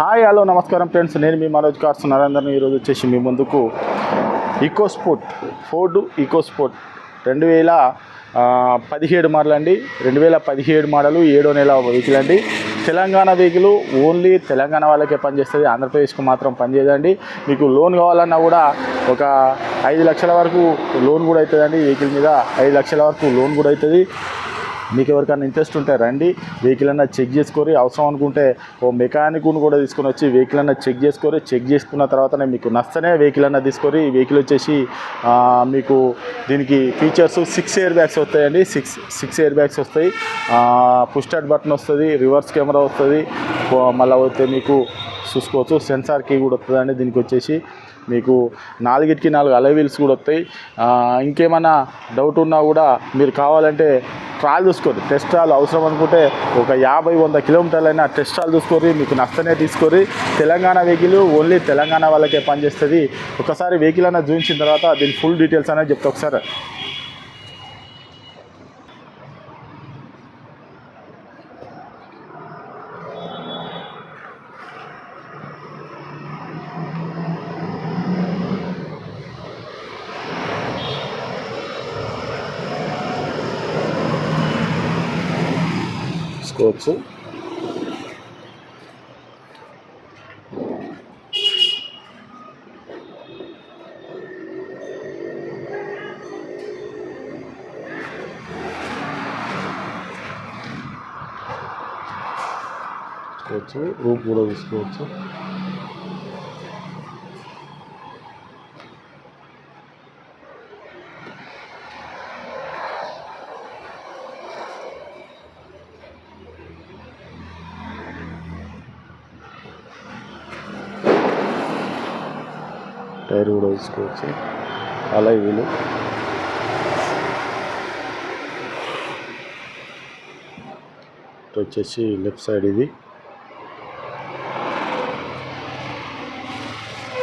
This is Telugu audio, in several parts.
హాయ్ హలో నమస్కారం ఫ్రెండ్స్. నేను మీ మనోజ్ కార్స్. నరేందర్ని ఈరోజు వచ్చేసి మీ ముందుకు ఈకోస్పోర్ట్ ఫోర్డ్ ఈకోస్పోర్ట్ రెండు వేల పదిహేడు మోడల్ అండి. రెండు వేల పదిహేడు మోడలు ఏడో నెల వెహికల్ అండి. తెలంగాణ వెహికల్ ఓన్లీ తెలంగాణ వాళ్ళకే పనిచేస్తుంది. ఆంధ్రప్రదేశ్కు మాత్రం పనిచేయదండి. మీకు లోన్ కావాలన్నా కూడా ఒక ఐదు లక్షల వరకు లోన్ కూడా అవుతుందండి. వెహికల్ మీద ఐదు లక్షల వరకు లోన్ కూడా అవుతుంది. మీకు ఎవరికైనా ఇంట్రెస్ట్ ఉంటే రండి వెహికల్ అన్న చెక్ చేసుకొని అవసరం అనుకుంటే ఓ మెకానిక్ను కూడా తీసుకొని వచ్చి వెహికల్ అన్న చెక్ చేసుకొని చెక్ చేసుకున్న తర్వాతనే మీకు నచ్చనే వెహికల్ అన్న తీసుకొని వెహికల్ వచ్చేసి మీకు దీనికి ఫీచర్స్ సిక్స్ ఇయర్ బ్యాగ్స్ వస్తాయండి. సిక్స్ సిక్స్ ఇయర్ బ్యాగ్స్ వస్తాయి. పుష్ బటన్ వస్తుంది రివర్స్ కెమెరా వస్తుంది. మళ్ళీ వస్తే మీకు చూసుకోవచ్చు సెన్సార్ కీ కూడా వస్తుందండి దీనికి వచ్చేసి. మీకు నాలుగిటికి నాలుగు అలై వీల్స్ కూడా వస్తాయి. ఇంకేమైనా డౌట్ ఉన్నా కూడా మీరు కావాలంటే ట్రాల్ చూసుకోండి. టెస్ట్ ట్రాల్ అవసరం అనుకుంటే ఒక యాభై వంద కిలోమీటర్లైనా టెస్ట్ ట్రాల్ చూసుకొని మీకు నష్టనే తీసుకోరి తెలంగాణ వెహికల్ ఓన్లీ తెలంగాణ వాళ్ళకే పనిచేస్తుంది. ఒకసారి వెహికల్ అనేది చూపించిన తర్వాత దీని ఫుల్ డీటెయిల్స్ అనేది చెప్తా ఒకసారి. చూసుకోవచ్చు చూసుకోవచ్చు రూప్ కూడా తీసుకోవచ్చు. టైర్ కూడా తీసుకోవచ్చు. అలా వీలు ఇటు వచ్చేసి లెఫ్ట్ సైడ్ ఇది.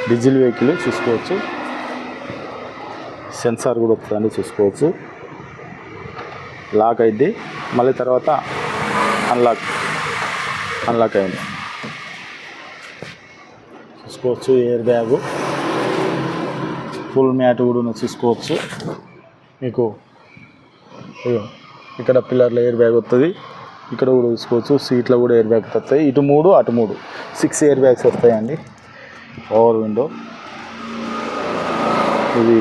డీజిల్ వెహికల్ చూసుకోవచ్చు. సెన్సార్ కూడా వస్తుందని చూసుకోవచ్చు. లాక్ అయింది. మళ్ళీ తర్వాత అన్లాక్ అన్లాక్ అయింది. చూసుకోవచ్చు ఎయిర్ బ్యాగు ఫుల్ మ్యాట్ కూడా ఉన్నది చూసుకోవచ్చు మీకు ఇక్కడ పిల్లర్లో ఎయిర్ బ్యాగ్ వస్తుంది ఇక్కడ కూడా చూసుకోవచ్చు సీట్లో కూడా ఎయిర్ బ్యాగ్ వస్తాయి ఇటు మూడు అటు మూడు. సిక్స్ ఎయిర్ బ్యాగ్స్ వస్తాయండి. పవర్ విండో ఇది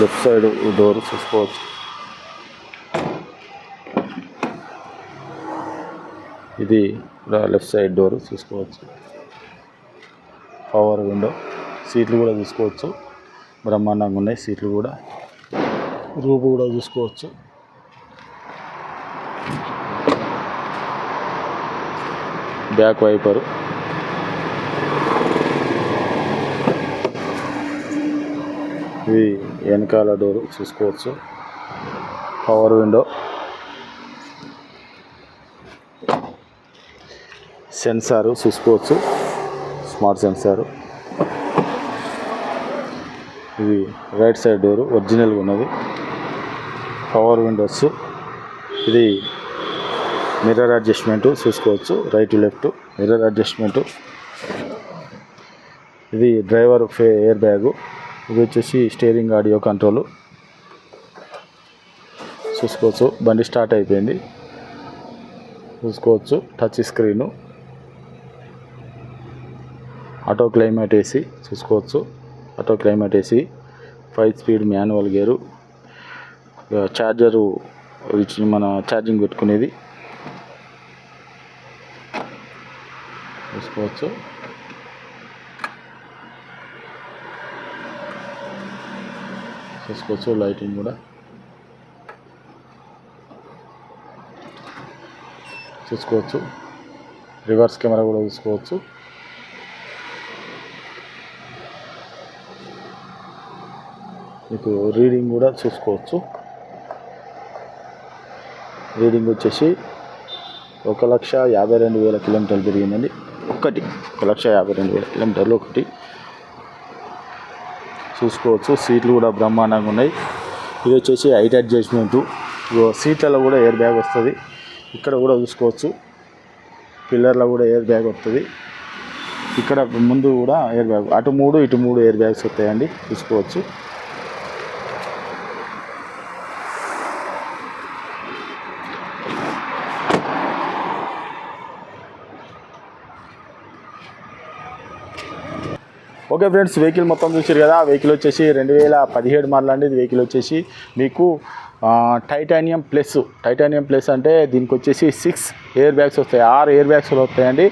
లెఫ్ట్ సైడ్ డోర్ చూసుకోవచ్చు ఇది లెఫ్ట్ సైడ్ డోర్ చూసుకోవచ్చు పవర్ విండో సీట్లు కూడా చూసుకోవచ్చు బ్రహ్మాండంగా ఉన్నాయి సీట్లు కూడా. రూపు కూడా చూసుకోవచ్చు. Back wiper. ఇది వెనకాల డోరు చూసుకోవచ్చు. Power window. సెన్సారు చూసుకోవచ్చు. Smart sensor. ఇది రైట్ సైడ్ డోరు ఒరిజినల్గా ఉన్నది. పవర్ విండోస్ ఇది మిర్రర్ అడ్జస్ట్మెంట్ చూసుకోవచ్చు. రైట్ లెఫ్ట్ మిర్రర్ అడ్జస్ట్మెంట్ ఇది డ్రైవర్ ఫే ఎయిర్ బ్యాగు ఇది వచ్చేసి స్టీరింగ్ ఆడియో కంట్రోల్ చూసుకోవచ్చు. బండి స్టార్ట్ అయిపోయింది. చూసుకోవచ్చు. Touch screen auto climate AC చూసుకోవచ్చు. Auto climate AC five speed manual gear. Charger ఇచ్చి మన ఛార్జింగ్ పెట్టుకునేది. చూసుకోవచ్చు చూసుకోవచ్చు లైటింగ్ కూడా. చూసుకోవచ్చు. రివర్స్ కెమెరా కూడా చూసుకోవచ్చు. మీకు రీడింగ్ కూడా చూసుకోవచ్చు. రీడింగ్ వచ్చేసి ఒక లక్ష యాభై రెండు వేల కిలోమీటర్లు తిరిగిందండి. ఒకటి ఒక లక్ష యాభై రెండు వేల కిలోమీటర్లు ఒకటి. చూసుకోవచ్చు. సీట్లు కూడా బ్రహ్మాండంగా ఉన్నాయి. ఇది వచ్చేసి హైట్ అడ్జస్ట్మెంట్ సీట్లలో కూడా ఎయిర్ బ్యాగ్ వస్తుంది. ఇక్కడ కూడా చూసుకోవచ్చు. పిల్లర్లో కూడా ఎయిర్ బ్యాగ్ వస్తుంది. ఇక్కడ ముందు కూడా ఎయిర్ బ్యాగ్ అటు మూడు ఇటు మూడు ఎయిర్ బ్యాగ్స్ వస్తాయండి. చూసుకోవచ్చు. ఓకే ఫ్రెండ్స్ వెహికల్ మొత్తం చూసారు కదా వెహికల్ వచ్చేసి రెండు వేల పదిహేడు మోడల్ అండి. ఇది వెహికల్ వచ్చేసి మీకు టైటానియం ప్లస్ టైటానియం ప్లస్ అంటే దీనికి వచ్చేసి సిక్స్ ఎయిర్ బ్యాగ్స్ వస్తాయి. ఆరు ఎయిర్ బ్యాగ్స్లో వస్తాయండి.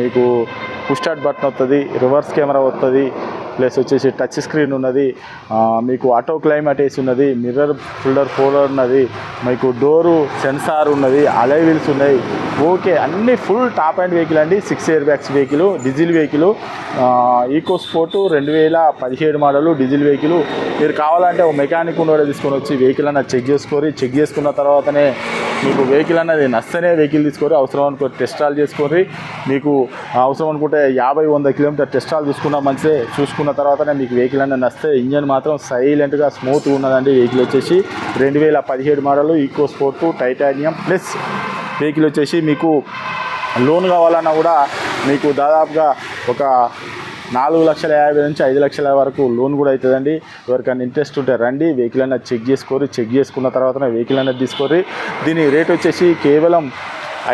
మీకు పుష్ స్టార్ట్ బటన్ వస్తుంది రివర్స్ కెమెరా వస్తుంది ప్లస్ వచ్చేసి టచ్ స్క్రీన్ ఉన్నది. మీకు ఆటో క్లైమేట్ వేసి ఉన్నది మిర్రర్ ఫిల్డర్ ఫోల్డర్ ఉన్నది మీకు డోరు సెన్సార్ ఉన్నది అలై వీల్స్ ఉన్నాయి. ఓకే అన్ని ఫుల్ టాప్ అండ్ వెహికల్ అండి. Six air bags vehicle diesel vehicle. EcoSport రెండు వేల పదిహేడు మోడలు డీజిల్ వెహికల్. మీరు కావాలంటే ఒక మెకానిక్ ఉన్నవాడే తీసుకొని వచ్చి వెహికల్ అన్న చెక్ చేసుకొని చెక్ చేసుకున్న తర్వాతనే మీకు వెహికల్ అనేది నస్తేనే వెహికల్ తీసుకొని అవసరం అనుకో టెస్ట్ చేసుకొని మీకు అవసరం అనుకుంటే యాభై వంద కిలోమీటర్ టెస్ట్ చూసుకున్న మంచిదే. చూసుకున్న తర్వాతనే మీకు వెహికల్ అనేది నస్తే ఇంజన్ మాత్రం సైలెంట్గా స్మూత్గా ఉన్నదండి వెహికల్ వచ్చేసి. రెండు వేల పదిహేడు model eco sport titanium plus vehicle వచ్చేసి మీకు లోన్ కావాలన్నా కూడా మీకు దాదాపుగా ఒక నాలుగు లక్షల యాభై నుంచి ఐదు లక్షల వరకు లోన్ కూడా అవుతుందండి. ఎవరికైనా ఇంట్రెస్ట్ ఉంటే రండి వెహికల్ అనేది చెక్ చేసుకోరు చెక్ చేసుకున్న తర్వాత వెహికల్ అనేది తీసుకోరి దీని రేట్ వచ్చేసి కేవలం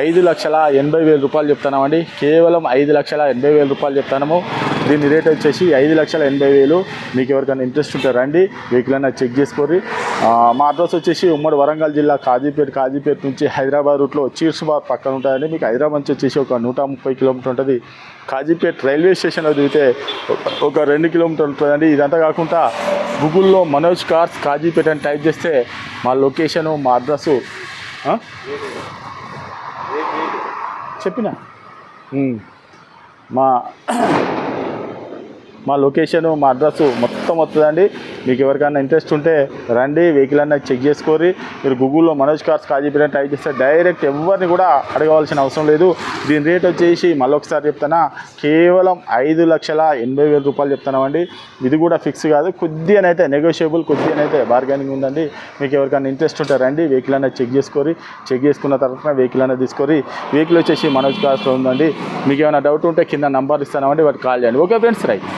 ఐదు లక్షల ఎనభై వేల రూపాయలు చెప్తున్నామండి. కేవలం ఐదు లక్షల ఎనభై వేల రూపాయలు చెప్తాము దీని రేట్ వచ్చేసి ఐదు లక్షల ఎనభై వేలు. మీకు ఎవరికైనా ఇంట్రెస్ట్ ఉంటే రండి వెహికల్ అనేది చెక్ చేసుకోరి మా అడ్రస్ వచ్చేసి ఉమ్మడి వరంగల్ జిల్లా కాజీపేట కాజీపేట నుంచి హైదరాబాద్ రూట్లో చీర్స్బాద్ పక్కన ఉంటుందండి మీకు హైదరాబాద్ నుంచి వచ్చేసి ఒక నూట ముప్పై కిలోమీటర్ ఉంటుంది. కాజీపేట రైల్వే స్టేషన్లో దిగితే ఒక- రెండు కిలోమీటర్ ఉంటుందండి. ఇదంతా కాకుండా గూగుల్లో మనోజ్ కార్స్ కాజీపేట అని టైప్ చేస్తే మా లొకేషను మా అడ్రస్సు చెప్పిన? మా మా లొకేషను మా అడ్రస్ మొత్తం వస్తుందండి. మీకు ఎవరికైనా ఇంట్రెస్ట్ ఉంటే రండి వెహికల్ అన్న చెక్ చేసుకోరి మీరు గూగుల్లో మనోజ్ కార్స్ కాజీపేట టైప్ చేస్తే డైరెక్ట్ ఎవరిని కూడా అడగవలసిన అవసరం లేదు. దీని రేట్ వచ్చేసి మళ్ళొకసారి చెప్తానా కేవలం ఐదు లక్షల ఎనభై వేల రూపాయలు చెప్తున్నామండి. ఇది కూడా ఫిక్స్ కాదు. కొద్దిగానైతే నెగోషియబుల్ కొద్దిగానైతే బార్గెనింగ్ ఉందండి. మీకు ఎవరికైనా ఇంట్రెస్ట్ ఉంటే రండి వెహికల్ అనేది చెక్ చేసుకోరి చెక్ చేసుకున్న తర్వాత వెహికల్ అనేది తీసుకొని వెహికల్ వచ్చేసి మనోజ్ కార్స్లో ఉందండి. మీకు ఏమైనా డౌట్ ఉంటే కింద నంబర్ ఇస్తానండి వాటికి కాల్ చేయండి. Okay friends right